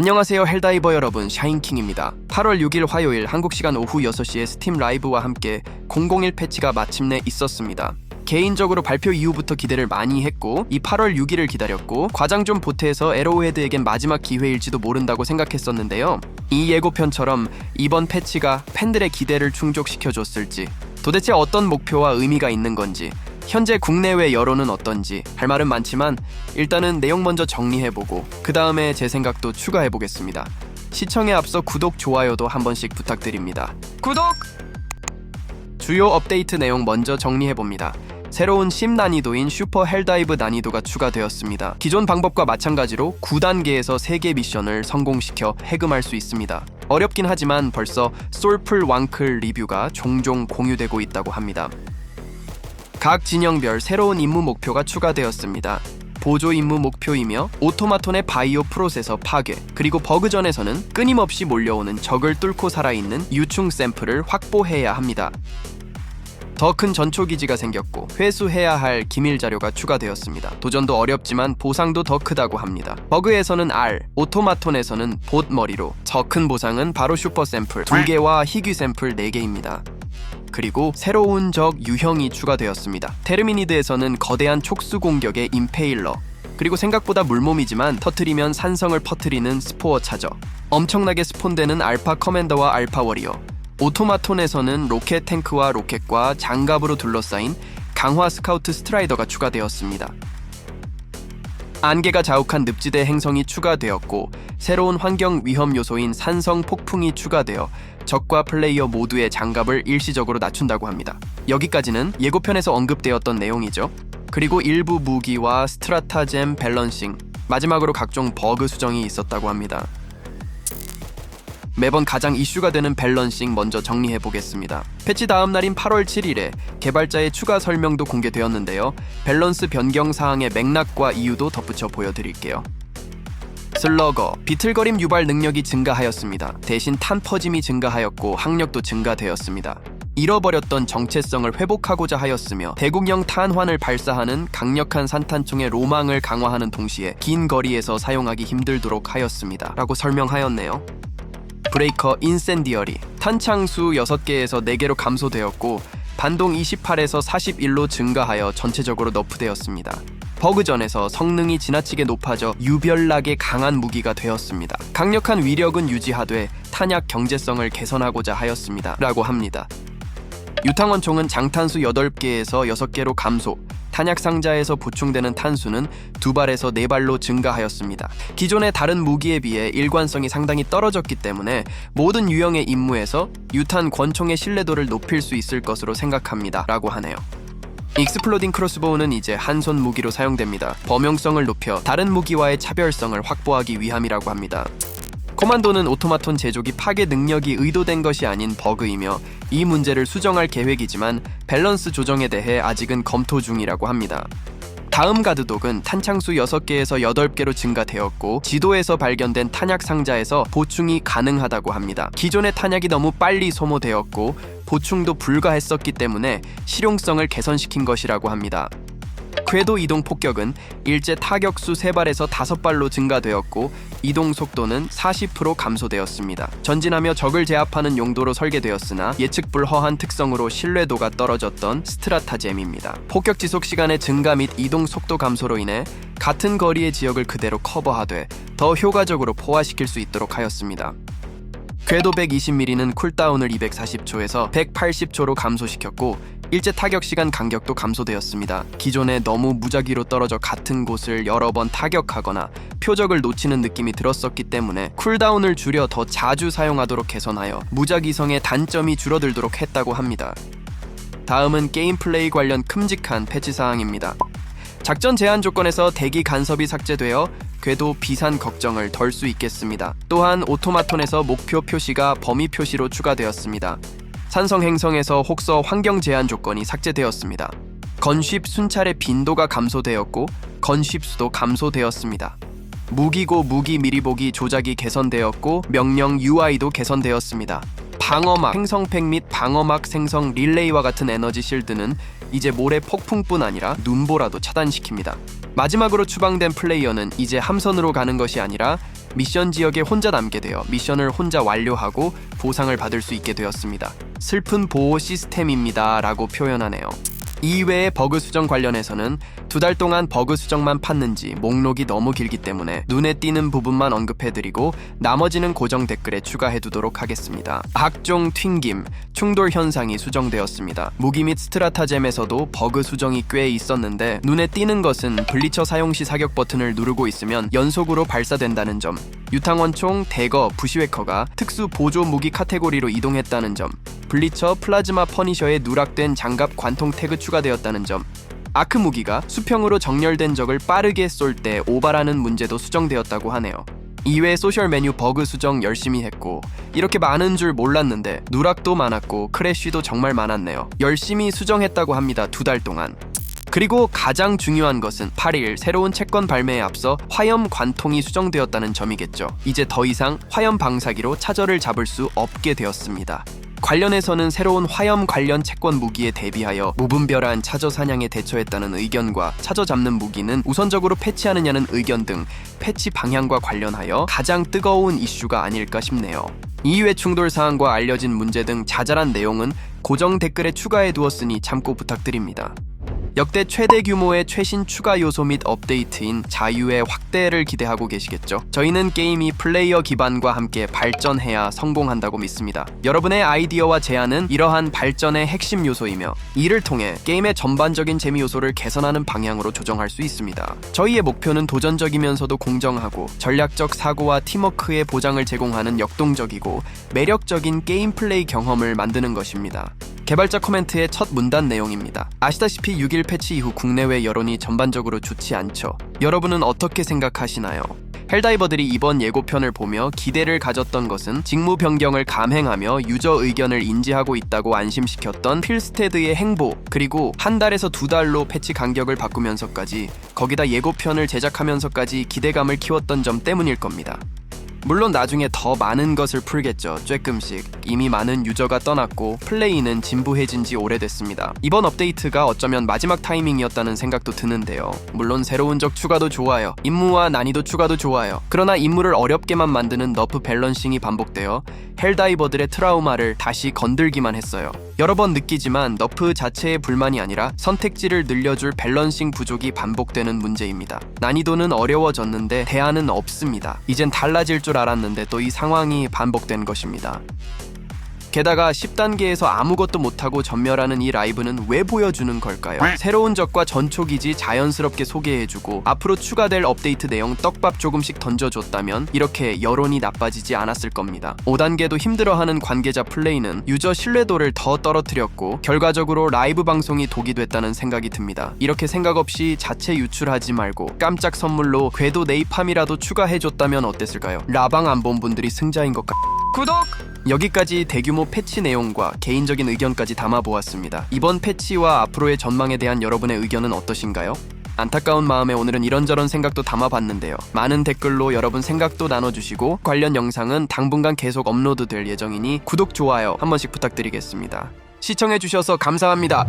안녕하세요 헬다이버 여러분 샤인킹입니다. 8월 6일 화요일 한국 시간 오후 6시에 스팀 라이브와 함께 001 패치가 마침내 있었습니다. 개인적으로 발표 이후부터 기대를 많이 했고 이 8월 6일을 기다렸고 과장 좀 보태서 에로헤드에겐 마지막 기회일지도 모른다고 생각했었는데요. 이 예고편처럼 이번 패치가 팬들의 기대를 충족시켜줬을지 도대체 어떤 목표와 의미가 있는 건지 현재 국내외 여론은 어떤지 할 말은 많지만 일단은 내용 먼저 정리해보고 그 다음에 제 생각도 추가해보겠습니다. 시청에 앞서 구독, 좋아요도 한 번씩 부탁드립니다. 구독! 주요 업데이트 내용 먼저 정리해봅니다. 새로운 10 난이도인 슈퍼 헬다이브 난이도가 추가되었습니다. 기존 방법과 마찬가지로 9단계에서 3개 미션을 성공시켜 해금할 수 있습니다. 어렵긴 하지만 벌써 솔플 왕클 리뷰가 종종 공유되고 있다고 합니다. 각 진영별 새로운 임무 목표가 추가되었습니다. 보조 임무 목표이며 오토마톤의 바이오 프로세서 파괴, 그리고 버그전에서는 끊임없이 몰려오는 적을 뚫고 살아있는 유충 샘플을 확보해야 합니다. 더 큰 전초 기지가 생겼고 회수해야 할 기밀 자료가 추가되었습니다. 도전도 어렵지만 보상도 더 크다고 합니다. 버그에서는 R, 오토마톤에서는 봇 머리로 더 큰 보상은 바로 슈퍼 샘플 2개와 희귀 샘플 4개입니다. 그리고 새로운 적 유형이 추가되었습니다. 테르미니드에서는 거대한 촉수 공격의 임페일러, 그리고 생각보다 물몸이지만 터트리면 산성을 퍼트리는 스포어 차저, 엄청나게 스폰되는 알파 커맨더와 알파 워리어, 오토마톤에서는 로켓 탱크와 로켓과 장갑으로 둘러싸인 강화 스카우트 스트라이더가 추가되었습니다. 안개가 자욱한 늪지대 행성이 추가되었고 새로운 환경 위험 요소인 산성 폭풍이 추가되어 적과 플레이어 모두의 장갑을 일시적으로 낮춘다고 합니다. 여기까지는 예고편에서 언급되었던 내용이죠. 그리고 일부 무기와 스트라타잼 밸런싱, 마지막으로 각종 버그 수정이 있었다고 합니다. 매번 가장 이슈가 되는 밸런싱 먼저 정리해 보겠습니다. 패치 다음 날인 8월 7일에 개발자의 추가 설명도 공개되었는데요. 밸런스 변경 사항의 맥락과 이유도 덧붙여 보여드릴게요. 슬러거, 비틀거림 유발 능력이 증가하였습니다. 대신 탄 퍼짐이 증가하였고 항력도 증가되었습니다. 잃어버렸던 정체성을 회복하고자 하였으며 대국형 탄환을 발사하는 강력한 산탄총의 로망을 강화하는 동시에 긴 거리에서 사용하기 힘들도록 하였습니다. 라고 설명하였네요. 브레이커 인센디어리 탄창수 6개에서 4개로 감소되었고 반동 28에서 41로 증가하여 전체적으로 너프되었습니다. 버그전에서 성능이 지나치게 높아져 유별나게 강한 무기가 되었습니다. 강력한 위력은 유지하되 탄약 경제성을 개선하고자 하였습니다. 라고 합니다. 유탕원총은 장탄수 8개에서 6개로 감소, 탄약 상자에서 보충되는 탄수는 두 발에서 네 발로 증가하였습니다. 기존의 다른 무기에 비해 일관성이 상당히 떨어졌기 때문에 모든 유형의 임무에서 유탄 권총의 신뢰도를 높일 수 있을 것으로 생각합니다. 라고 하네요. 익스플로딩 크로스보우는 이제 한 손 무기로 사용됩니다. 범용성을 높여 다른 무기와의 차별성을 확보하기 위함이라고 합니다. 코만도는 오토마톤 제조기 파괴 능력이 의도된 것이 아닌 버그이며 이 문제를 수정할 계획이지만 밸런스 조정에 대해 아직은 검토 중이라고 합니다. 다음 가드독은 탄창수 6개에서 8개로 증가되었고 지도에서 발견된 탄약 상자에서 보충이 가능하다고 합니다. 기존의 탄약이 너무 빨리 소모되었고 보충도 불가했었기 때문에 실용성을 개선시킨 것이라고 합니다. 궤도 이동 폭격은 일제 타격수 3발에서 5발로 증가되었고 이동 속도는 40% 감소되었습니다. 전진하며 적을 제압하는 용도로 설계되었으나 예측 불허한 특성으로 신뢰도가 떨어졌던 스트라타잼입니다. 폭격 지속 시간의 증가 및 이동 속도 감소로 인해 같은 거리의 지역을 그대로 커버하되 더 효과적으로 포화시킬 수 있도록 하였습니다. 궤도 120mm는 쿨다운을 240초에서 180초로 감소시켰고 일제 타격 시간 간격도 감소되었습니다. 기존에 너무 무작위로 떨어져 같은 곳을 여러 번 타격하거나 표적을 놓치는 느낌이 들었었기 때문에 쿨다운을 줄여 더 자주 사용하도록 개선하여 무작위성의 단점이 줄어들도록 했다고 합니다. 다음은 게임 플레이 관련 큼직한 패치 사항입니다. 작전 제한 조건에서 대기 간섭이 삭제되어 궤도 비산 걱정을 덜 수 있겠습니다. 또한 오토마톤에서 목표 표시가 범위 표시로 추가되었습니다. 산성 행성에서 혹서 환경 제한 조건이 삭제되었습니다. 건쉽 순찰의 빈도가 감소되었고 건쉽 수도 감소되었습니다. 무기고 무기 미리 보기 조작이 개선되었고 명령 UI도 개선되었습니다. 방어막, 행성팩 및 방어막 생성 릴레이와 같은 에너지 실드는 이제 모래 폭풍뿐 아니라 눈보라도 차단시킵니다. 마지막으로 추방된 플레이어는 이제 함선으로 가는 것이 아니라 미션 지역에 혼자 남게 되어 미션을 혼자 완료하고 보상을 받을 수 있게 되었습니다. 슬픈 보호 시스템입니다. 라고 표현하네요. 이외의 버그 수정 관련해서는 두 달 동안 버그 수정만 팠는지 목록이 너무 길기 때문에 눈에 띄는 부분만 언급해드리고 나머지는 고정 댓글에 추가해두도록 하겠습니다. 각종 튕김, 충돌 현상이 수정되었습니다. 무기 및 스트라타젬에서도 버그 수정이 꽤 있었는데 눈에 띄는 것은 블리처 사용 시 사격 버튼을 누르고 있으면 연속으로 발사된다는 점, 유탕원총, 대거, 부시웨커가 특수 보조 무기 카테고리로 이동했다는 점, 블리처 플라즈마 퍼니셔에 누락된 장갑 관통 태그 추가되었다는 점 아크 무기가 수평으로 정렬된 적을 빠르게 쏠 때 오바라는 문제도 수정되었다고 하네요. 이외 소셜 메뉴 버그 수정 열심히 했고 이렇게 많은 줄 몰랐는데 누락도 많았고 크래쉬도 정말 많았네요. 열심히 수정했다고 합니다 두 달 동안 그리고 가장 중요한 것은 8일 새로운 채권 발매에 앞서 화염 관통이 수정되었다는 점이겠죠. 이제 더 이상 화염 방사기로 차저를 잡을 수 없게 되었습니다. 관련해서는 새로운 화염 관련 채권 무기에 대비하여 무분별한 차저 사냥에 대처했다는 의견과 차저 잡는 무기는 우선적으로 패치하느냐는 의견 등 패치 방향과 관련하여 가장 뜨거운 이슈가 아닐까 싶네요. 이외 충돌 사항과 알려진 문제 등 자잘한 내용은 고정 댓글에 추가해 두었으니 참고 부탁드립니다. 역대 최대 규모의 최신 추가 요소 및 업데이트인 자유의 확대를 기대하고 계시겠죠? 저희는 게임이 플레이어 기반과 함께 발전해야 성공한다고 믿습니다. 여러분의 아이디어와 제안은 이러한 발전의 핵심 요소이며 이를 통해 게임의 전반적인 재미 요소를 개선하는 방향으로 조정할 수 있습니다. 저희의 목표는 도전적이면서도 공정하고 전략적 사고와 팀워크의 보장을 제공하는 역동적이고 매력적인 게임 플레이 경험을 만드는 것입니다. 개발자 코멘트의 첫 문단 내용입니다. 아시다시피 6일 패치 이후 국내외 여론이 전반적으로 좋지 않죠. 여러분은 어떻게 생각하시나요? 헬다이버들이 이번 예고편을 보며 기대를 가졌던 것은 직무 변경을 감행하며 유저 의견을 인지하고 있다고 안심시켰던 필스테드의 행보 그리고 한 달에서 두 달로 패치 간격을 바꾸면서까지 거기다 예고편을 제작하면서까지 기대감을 키웠던 점 때문일 겁니다. 물론 나중에 더 많은 것을 풀겠죠. 쬐끔씩. 이미 많은 유저가 떠났고 플레이는 진부해진 지 오래됐습니다. 이번 업데이트가 어쩌면 마지막 타이밍이었다는 생각도 드는데요. 물론 새로운 적 추가도 좋아요. 임무와 난이도 추가도 좋아요. 그러나 임무를 어렵게만 만드는 너프 밸런싱이 반복되어 헬다이버들의 트라우마를 다시 건들기만 했어요. 여러 번 느끼지만 너프 자체의 불만이 아니라 선택지를 늘려줄 밸런싱 부족이 반복되는 문제입니다. 난이도는 어려워졌는데 대안은 없습니다. 이젠 달라질 줄 알았는데 또 이 상황이 반복된 것입니다. 게다가 10단계에서 아무것도 못하고 전멸하는 이 라이브는 왜 보여주는 걸까요? 새로운 적과 전초기지 자연스럽게 소개해주고 앞으로 추가될 업데이트 내용 떡밥 조금씩 던져줬다면 이렇게 여론이 나빠지지 않았을 겁니다. 5단계도 힘들어하는 관계자 플레이는 유저 신뢰도를 더 떨어뜨렸고 결과적으로 라이브 방송이 독이 됐다는 생각이 듭니다. 이렇게 생각 없이 자체 유출하지 말고 깜짝 선물로 궤도 네이팜이라도 추가해줬다면 어땠을까요? 라방 안 본 분들이 승자인 것 같... 구독! 여기까지 대규모 패치 내용과 개인적인 의견까지 담아보았습니다. 이번 패치와 앞으로의 전망에 대한 여러분의 의견은 어떠신가요? 안타까운 마음에 오늘은 이런저런 생각도 담아봤는데요. 많은 댓글로 여러분 생각도 나눠주시고 관련 영상은 당분간 계속 업로드 될 예정이니 구독, 좋아요 한 번씩 부탁드리겠습니다. 시청해주셔서 감사합니다.